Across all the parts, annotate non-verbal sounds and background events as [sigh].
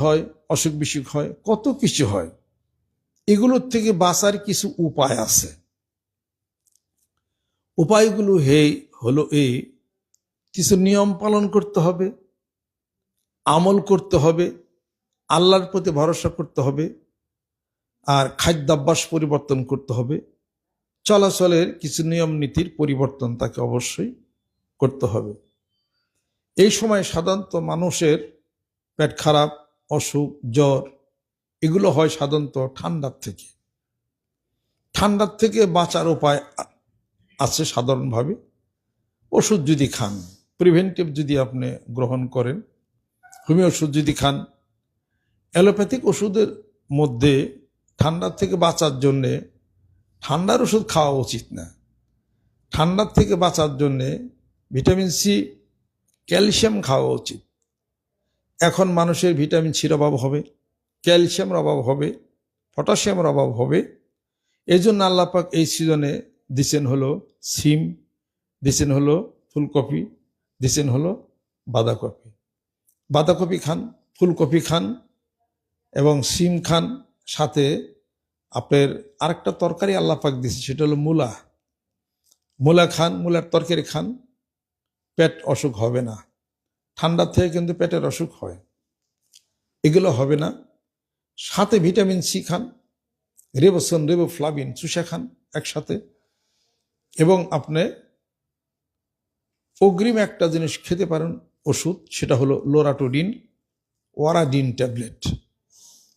হয়, অসুখ বিসুখ হয়, কত কিছু হয়। এগুলোর থেকে বাঁচার কিছু উপায় আছে। উপায়গুলো হে হলো এই কিছু নিয়ম পালন করতে হবে, আমল করতে হবে, আল্লাহর প্রতি ভরসা করতে হবে, আর খাদ্যাভ্যাস পরিবর্তন করতে হবে। চলাচলের কিছু নিয়ম নীতির পরিবর্তন তাকে অবশ্যই করতে হবে। এই সময় সাধারণত মানুষের পেট খারাপ অসুখ, জ্বর, এগুলো হয় সাধারণত ঠান্ডার থেকে। ঠান্ডার থেকে বাঁচার উপায় আছে সাধারণভাবে। ওষুধ যদি খান প্রিভেন্টিভ যদি আপনি গ্রহণ করেন, হোমিও ওষুধ যদি খান, অ্যালোপ্যাথিক ওষুধের মধ্যে ঠান্ডার থেকে বাঁচার জন্যে ঠান্ডার ওষুধ খাওয়া উচিত না। ঠান্ডার থেকে বাঁচার জন্যে ভিটামিন সি, ক্যালসিয়াম খাওয়া উচিত। এখন মানুষের ভিটামিন সির অভাব হবে, ক্যালসিয়ামের অভাব হবে, পটাশিয়ামের অভাব হবে। এই জন্য আল্লাপাক এই সিজনে দিছেন হলো সিম, দিছেন হলো ফুলকপি, দিছেন হলো বাঁধাকপি। বাঁধাকপি খান, ফুলকপি খান এবং সিম খান, সাথে আপনার আরেকটা তরকারি আল্লাপাক দিছে সেটা হলো মূলা। মূলা খান, মূলার তরকারি খান, পেট অসুখ হবে না। ঠান্ডার থেকে কিন্তু পেটের অসুখ হয়। এগুলো হবে না। সাথে ভিটামিন সি খান রেবোসন রেবোফ্লাভিন, চুষা খান একসাথে। এবং আপনি অগ্রিম একটা জিনিস খেতে পারেন, ওষুধ, সেটা হলো লোরাটোডিন, ওয়ারাডিন ট্যাবলেট।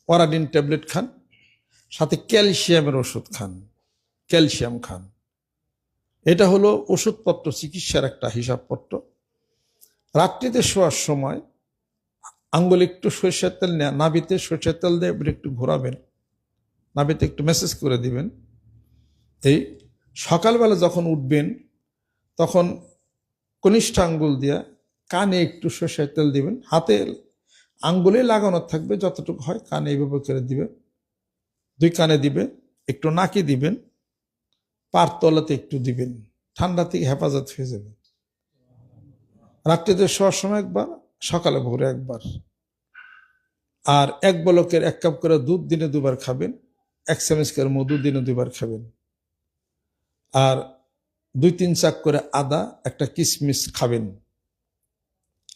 ওয়ারাডিন ট্যাবলেট খান, সাথে ক্যালসিয়ামের ওষুধ খান, ক্যালসিয়াম খান। এটা হলো ওষুধপত্র চিকিৎসার একটা হিসাবপত্র। রাত্রিতে শোয়ার সময় আঙ্গুল একটু সরিষার তেল নেয়া নাবিতে সরিষার তেল দিয়ে একটু ঘোরাবেন। নাবিতে একটু মেসেজ করে দিবেন। এই সকালবেলা যখন উঠবেন, তখন কনিষ্ঠ আঙ্গুল দিয়া কানে একটু সরিষার তেল দিবেন। হাতে আঙ্গুলে লাগানো থাকবে, যতটুকু হয় কানে এইভাবে করে দিবে দুই কানে দিবেন, একটু নাকি দিবেন, পার তলাতে একটু দিবেন। ঠান্ডা থেকে হেফাজত হয়ে যাবে। রাত্রিতে শোয়ার সময় একবার, সকালে ভোরে একবার। আর এক বলকের এক কাপ করে দুধ দিনে দুবার খাবেন, এক চামচ করে মধু দিনে দুবার খাবেন। আর দুই তিন চাক করে আদা, একটা কিশমিশ খাবেন।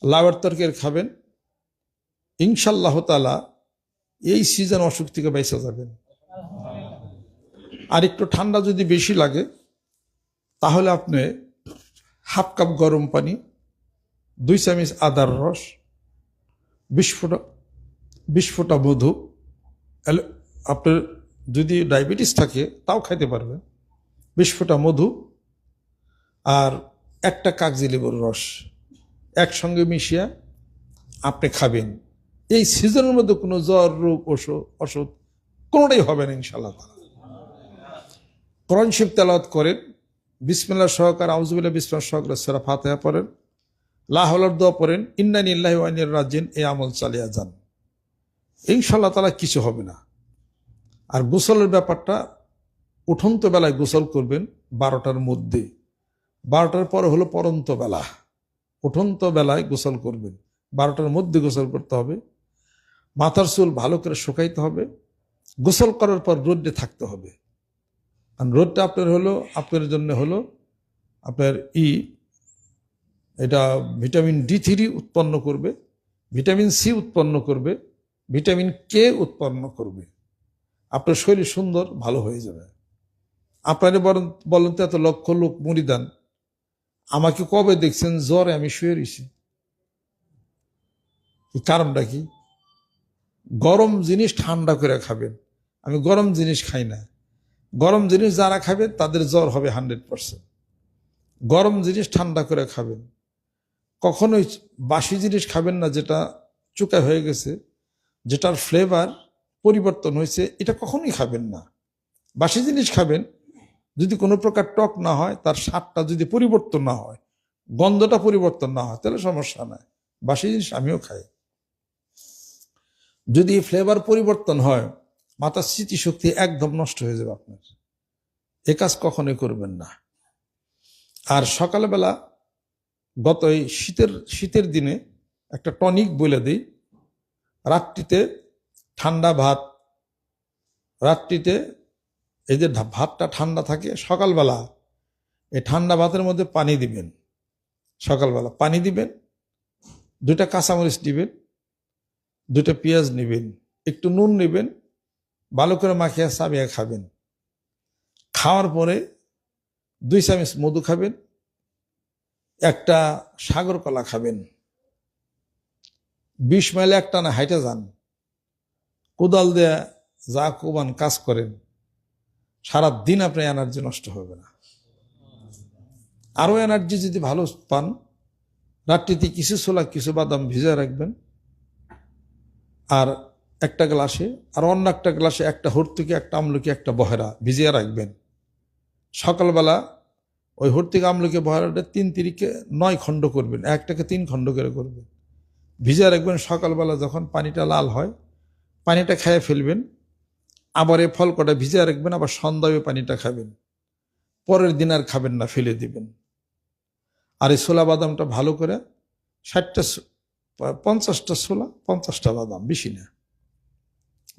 লাউয়ের তরকারি খাবেন। ইনশাল্লাহ তালা এই সিজন অসুখ থেকে বেঁচে যাবেন। আর একটু ঠান্ডা যদি বেশি লাগে, তাহলে আপনি হাফ কাপ গরম পানি দুই চামচ আদার রস, বিশ ফোঁটা, বিশ মধু আপনার যদি ডায়াবেটিস থাকে তাও খাইতে পারবেন। বিশ ফোঁটা মধু আর একটা কাগজি লেবুর রস একসঙ্গে মিশিয়ে আপনি খাবেন। এই সিজনের মধ্যে কোনো জ্বর, রোগ ওষুধ ওষুধ কোনোটাই হবে না ইনশাল্লাহ। কোরআন শিব তেলাওয়াত করেন। বিসমিল্লাহ সহকার আউজুবিল্লাহ বিসমিল্লাহ সহকার সেরা ফাতেহা পড়েন। লাহলার দোয়া পড়েন ইন্নানি ইল্লাহি ওয়াইনির রাজিন এই আমল চালিয়ে যান। ইনশাল্লাহ তালা কিছু হবে না। আর গোসলের ব্যাপারটা উঠন্ত বেলায় গোসল করবেন বারোটার মধ্যে। বারোটার পরে হলো পরন্ত বেলা। উঠন্ত বেলায় গোসল করবেন। বারোটার মধ্যে গোসল করতে হবে। মাথার চুল ভালো করে শুকাইতে হবে। গোসল করার পর রোদ্রে থাকতে হবে। আর রোদটা আপনার হলো, আপনার জন্য হলো আপনার ই এটা ভিটামিন ডি থ্রি উৎপন্ন করবে, ভিটামিন সি উৎপন্ন করবে, ভিটামিন কে উৎপন্ন করবে। আপনার শরীর সুন্দর, ভালো হয়ে যাবে। আপনারা বলেন বলেন তো এত লক্ষ লোক মরিদান আমাকে কবে দেখছেন জ্বরে আমি শুয়ে রয়েছি কারণটা কি? গরম জিনিস ঠান্ডা করে খাবেন, আমি গরম জিনিস খাই না। গরম জিনিস যারা খাবেন তাদের জ্বর হবে হান্ড্রেড পার্সেন্ট। গরম জিনিস ঠান্ডা করে খাবেন। কখনোই বাসি জিনিস খাবেন না যেটা চুকা হয়ে গেছে, যেটার ফ্লেভার পরিবর্তন হয়েছে, এটা কখনোই খাবেন না। বাসি জিনিস খাবেন, যদি কোনো প্রকার টক না হয়, তার স্বাদটা যদি পরিবর্তন না হয়, গন্ধটা পরিবর্তন না হয়, তাহলে সমস্যা নাই। বাসি জিনিস আমিও খাই। যদি ফ্লেভার পরিবর্তন হয়, মাথার স্মৃতিশক্তি একদম নষ্ট হয়ে যাবে আপনার। এ কাজ কখনোই করবেন না। আর সকালবেলা গত এই শীতের শীতের দিনে একটা টনিক বলে দিই। রাত্রিতে ঠান্ডা ভাত, রাত্রিতে এই যে ভাতটা ঠান্ডা থাকে, সকালবেলা এই ঠান্ডা ভাতের মধ্যে পানি দিবেন। সকালবেলা পানি দিবেন দুটা কাঁচামরিচ দিবেন দুটো পেঁয়াজ নেবেন, একটু নুন নেবেন, ভালো করে মাখিয়ে চাবিয়ে খাবেন। খাওয়ার পরে দুই চামচ মধু খাবেন একটা সাগর কলা খাবেন। বিশ মাইলে একটা না হাইটে যান। কোদাল দিয়ে যা কোবান কাজ করেন সারা দিন আপনার এনার্জি নষ্ট হবে না। আরও এনার্জি যদি ভালো পান, রাত্রিতে কিছু ছোলা, কিছু বাদাম ভিজে রাখবেন। আর একটা গ্লাসে, আর অন্য একটা গ্লাসে একটা হর্তুকি, একটা আমলকি, একটা বহেরা ভিজিয়ে রাখবেন। সকালবেলা ওই হর্তিক আমলকে বহেরাটা তিন তিরিকে নয় খণ্ড করবেন, একটাকে তিন খণ্ড করে করবেন। ভিজিয়ে রাখবেন, সকালবেলা যখন পানিটা লাল হয়, পানিটা খেয়ে ফেলবেন, আবার এই ফল কটা ভিজিয়ে রাখবেন, আবার সন্ধ্যায় পানিটা খাবেন। পরের দিন আর খাবেন না, ফেলে দিবেন। আর এই ছোলা বাদামটা ভালো করে ষাটটা পঞ্চাশটা ছোলা, পঞ্চাশটা বাদাম, বেশি না।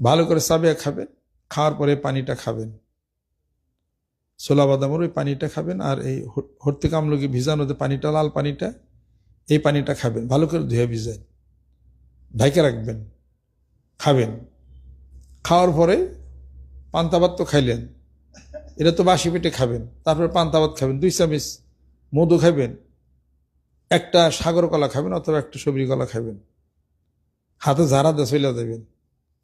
ভালো করে চাবিয়া খাবেন, খাওয়ার পরে পানিটা খাবেন। ছোলা বাদামের ওই পানিটা খাবেন আর এই হর্তি কামলকি ভিজানোতে পানিটা, লাল পানিটা, এই পানিটা খাবেন। ভালো করে ধুয়ে ভিজায় ঢাকে রাখবেন। খাবেন। খাওয়ার পরে পান্তাভাত তো খাইলেন। এটা তো বাসি পেটে খাবেন। তারপরে পান্তা ভাত খাবেন। দুই চামিচ মধু খাবেন একটা সাগর কলা খাবেন অথবা একটা সবজি কলা খাবেন। হাতে ঝাড়া দিয়ে যাবেন।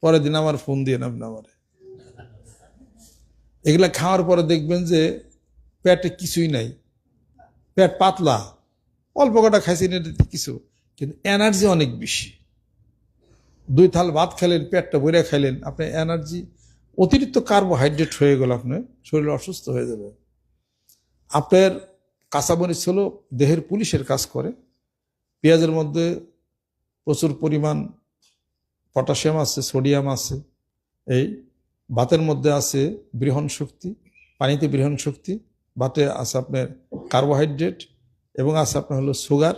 পরের দিন আমার ফোন দিয়ে নামবেন আমার। এগুলা খাওয়ার পরে দেখবেন যে পেটে কিছুই নাই। পেট পাতলা। অল্প কটা খাইছেন এটাতে কিছু। কিন্তু এনার্জি অনেক বেশি। দুই থাল ভাত খেলেন, পেটটা ভরে খাইলেন, আপনার এনার্জি অতিরিক্ত কার্বোহাইড্রেট হয়ে গেল আপনার, শরীর অসুস্থ হয়ে যাবে। আপনার কাঁচামরিচ হলো দেহের পুলিশের কাজ করে। পেঁয়াজের মধ্যে প্রচুর পরিমাণ পটাশিয়াম আছে, সোডিয়াম আছে, এই ভাতের মধ্যে আছে বৃহন শক্তি, পানিতে বৃহন শক্তি ভাতে আছে আপনার কার্বোহাইড্রেট এবং আছে আপনার হলো সুগার।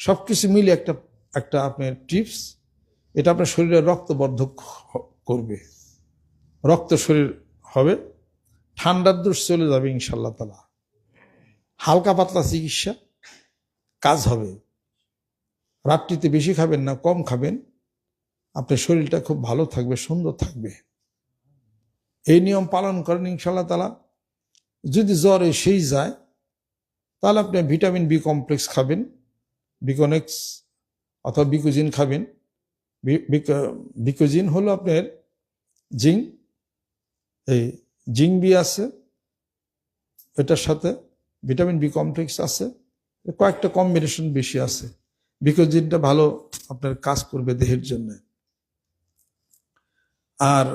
সব কিছু মিলে একটা একটা আপনার টিপস, এটা আপনার শরীরে রক্তবর্ধক করবে। রক্ত শরীর হবে, ঠান্ডার দোষ চলে যাবে ইনশাল্লাহ তালা হালকা পাতলা চিকিৎসা, কাজ হবে। রাত্রিতে বেশি খাবেন না, কম খাবেন। আপনার শরীরটা খুব ভালো থাকবে, সুন্দর থাকবে। এই নিয়ম পালন করেন ইনশাল্লাহ তালা যদি জ্বর এসেই যায়, তাহলে আপনি ভিটামিন বি কমপ্লেক্স খাবেন, বিকনেক্স অথবা বিকোজিন খাবেন। বিকোজিন হলো আপনার জিঙ্ক এই জিঙ্ক বি আছে, এটার সাথে ভিটামিন বি কমপ্লেক্স আছে, কয়েকটা কম্বিনেশন বেশি আছে। বিকোজিনটা ভালো আপনার কাজ করবে দেহের জন্য। আর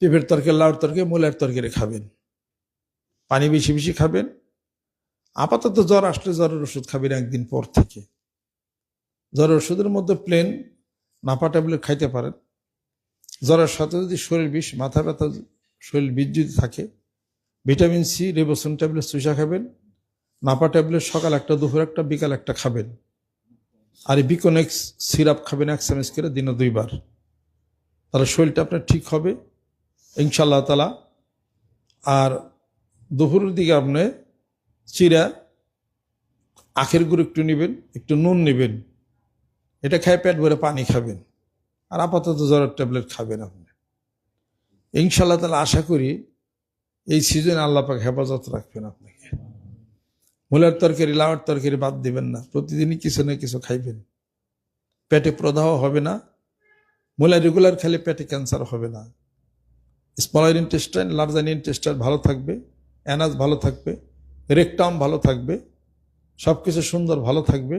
পেঁপের তরকারি, লাউর তরকারি, মূলের তরকারি খাবেন। পানি বেশি বেশি খাবেন। আপাতত জ্বর আসলে জ্বরের ওষুধ খাবেন একদিন পর থেকে। জ্বরের ওষুধের মধ্যে প্লেন নাপা ট্যাবলেট খাইতে পারেন। জ্বরের সাথে যদি শরীর বিষ, মাথা ব্যথা, শরীর বিষ যদি থাকে ভিটামিন সি রেবোসন ট্যাবলেট চুষা খাবেন। নাপা ট্যাবলেট সকাল একটা, দুপুর একটা, বিকাল একটা খাবেন। আর বিকনেক্স সিরাপ খাবেন এক চামচ করে দিনে দুইবার। তাহলে শরীরটা আপনার ঠিক হবে। ইনশাল্লাহ তালা আর দুপুরের দিকে আপনি চিরা, আখের গুঁড়ো একটু নেবেন, একটু নুন নেবেন। এটা খেয়ে পেট ভরে পানি খাবেন। আর আপাতত জ্বরের ট্যাবলেট খাবেন আপনি। ইনশাল্লাহ তালা আশা করি এই সিজনে আল্লাহ পাক হেফাজত রাখবেন আপনাকে। মূলের তরকারি, লাউয়ের তরকারি বাদ দিবেন না। প্রতিদিনই কিছু না কিছু খাইবেন। পেটে প্রদাহ হবে না। মূলা রেগুলার খেলে পেটে ক্যান্সার হবে না। স্মলার ইন্টেস্টাইন লার্জার ইন্টেস্টাইন ভালো থাকবে, অ্যানাজ ভালো থাকবে, রেকটাম ভালো থাকবে সব কিছু সুন্দর ভালো থাকবে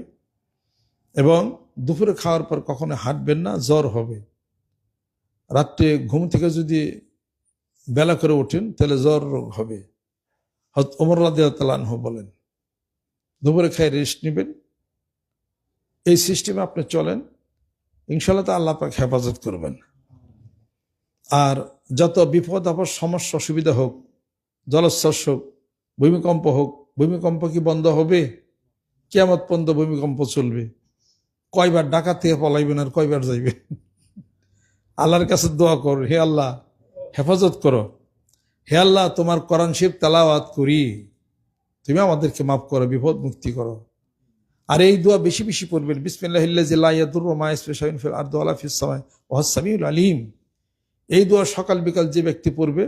এবং দুপুরে খাওয়ার পর কখনো হাঁটবেন না, জ্বর হবে। রাত্রে ঘুম থেকে যদি বেলা করে ওঠেন, তাহলে জ্বর রোগ হবে। ওমর রাদিয়াতালানহ বলেন, দুপুরে খাই রেস্ট নেবেন। এই সিস্টেমে আপনি চলেন ইনশাল্লাহ তা আল্লাহ পাক হেফাজত করবেন। আর যত বিপদ, আপদ, সমস্যা, অসুবিধা হোক, জলোচ্ছ্বাস হোক, ভূমিকম্প হোক, ভূমিকম্প কি বন্ধ হবে? কেমত পর্যন্ত ভূমিকম্প চলবে। কয়বার ডাকা থেকে পলাইবেন আর কয়বার যাইবেন? [laughs] আল্লাহর কাছে দোয়া কর, হে আল্লাহ, হেফাজত করো। হে আল্লাহ, তোমার কোরআন শিব তালাওয়াত করি। তুমি আমাদেরকে মাফ করো, বিপদ মুক্তি করো। আর এই দোয়া বেশি বেশি পড়বেন। বিসমিল্লাহিল আলিম। এই দোয়া সকাল বিকাল যে ব্যক্তি পড়বে,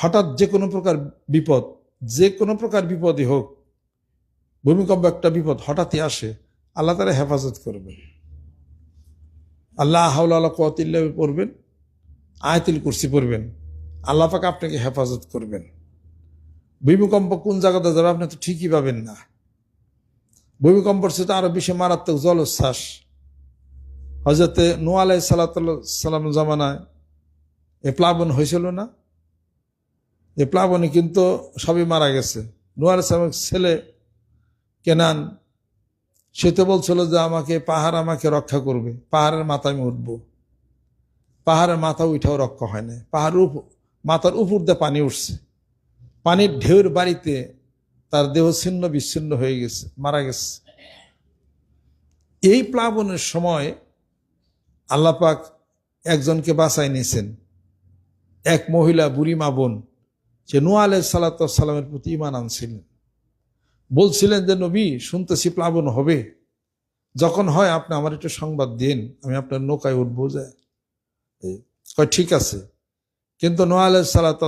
হঠাৎ যে কোনো প্রকার বিপদ, যে কোনো প্রকার বিপদই হোক, ভূমিকম্প একটা বিপদ হঠাৎই আসে, আল্লাহ তারা হেফাজত করবেন। আল্লাহ হাউলা কতিল্লা পড়বেন, আয়তিল কুরসি পড়বেন, আল্লাহ পাক আপনাকে হেফাজত করবেন। ভূমিকম্প কোন জায়গাতে যাবে আপনি তো ঠিকই পাবেন না। ভূমিকম্পর সাথে আরও বেশি মারাত্মক জলোচ্ছ্বাস। হজরতে নোয়ালাই আলাই সালাম জামানায় এ প্লাবন হয়েছিল না। এ প্লাবনে কিন্তু সবই মারা গেছে। নু আলাই সালামের ছেলে কেনান, সে তো বলছিল যে আমাকে পাহাড় আমাকে রক্ষা করবে। পাহাড়ের মাথায় আমি উঠবো। পাহাড়ের মাথা উঠাও রক্ষা হয় না পাহাড়ের উপর মাথার উপর দিয়ে পানি উঠছে। পানির ঢেউর বাড়িতে তার দেহ ছিন্ন বিচ্ছিন্ন হয়ে গেছে, মারা গেছে। এই প্লাবনের সময় আল্লাপাক একজনকে বাঁচাই নিয়েছেন। এক মহিলা বুড়ি মা বোন, যে নোয়া আলহ সালাতামের প্রতি ইমান আনছিলেন। বলছিলেন যে, নবী, শুনতেছি প্লাবন হবে। যখন হয়, আপনি আমার একটু সংবাদ দিন, আমি আপনার নৌকায় উঠবো যায় ঠিক আছে। কিন্তু নোয়া আলহ সালাত